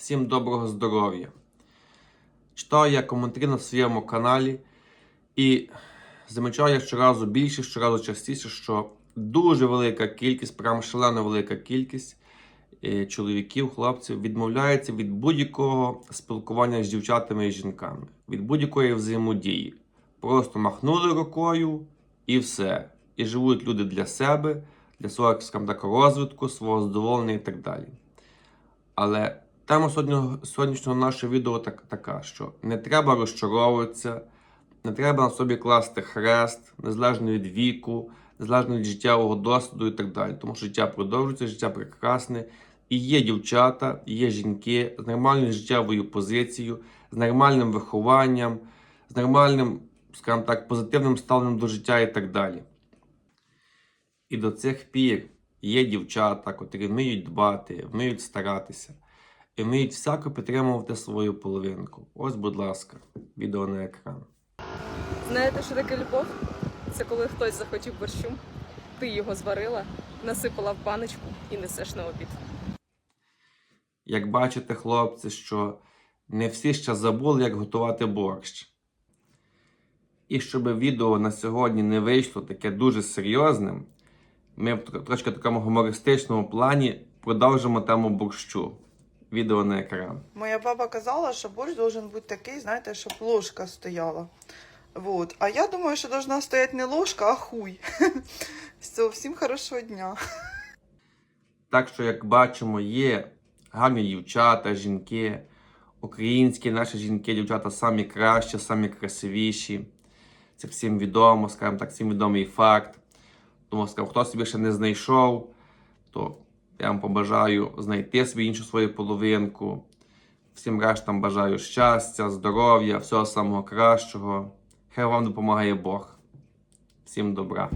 Всім доброго здоров'я. Читаю я коментарі на своєму каналі і замічаю щоразу більше, щоразу частіше, що дуже велика кількість, прям шалено велика кількість е, чоловіків, хлопців відмовляється від будь-якого спілкування з дівчатами і жінками, від будь-якої взаємодії. Просто махнули рукою і все. І живуть люди для себе, для свого розвитку, свого задоволення і так далі. Але тема сьогоднішнього нашого відео так, така, що не треба розчаровуватися, не треба на собі класти хрест, незалежно від віку, незалежно від життєвого досвіду і так далі. Тому що життя продовжується, життя прекрасне. І є дівчата, і є жінки з нормальною життєвою позицією, з нормальним вихованням, з нормальним, скажімо так, позитивним ставленням до життя і так далі. І до цих пір є дівчата, котрі вміють дбати, вміють старатися і вміють всяко підтримувати свою половинку. Ось, будь ласка, відео на екран. Знаєте, що таке любов? Це коли хтось захотів борщу, ти його зварила, насипала в баночку і несеш на обід. Як бачите, хлопці, що не всі ще забули, як готувати борщ. І щоб відео на сьогодні не вийшло таке дуже серйозним, ми в трошки такому гумористичному плані продовжимо тему борщу. Відео на екран. Моя баба казала, що борщ должен бути такий, знаєте, щоб ложка стояла. Вот. А я думаю, що должна стояти не ложка, а хуй. Все, всім хорошого дня. Так що, як бачимо, є гарні дівчата, жінки, українські наші жінки, дівчата самі кращі, самі красивіші. Це всім відомо, скажімо так, всім відомий факт. Тому, скажімо, хто собі ще не знайшов, то я вам побажаю знайти собі іншу свою половинку. Всім рештам бажаю щастя, здоров'я, всього самого кращого. Хай вам допомагає Бог. Всім добра.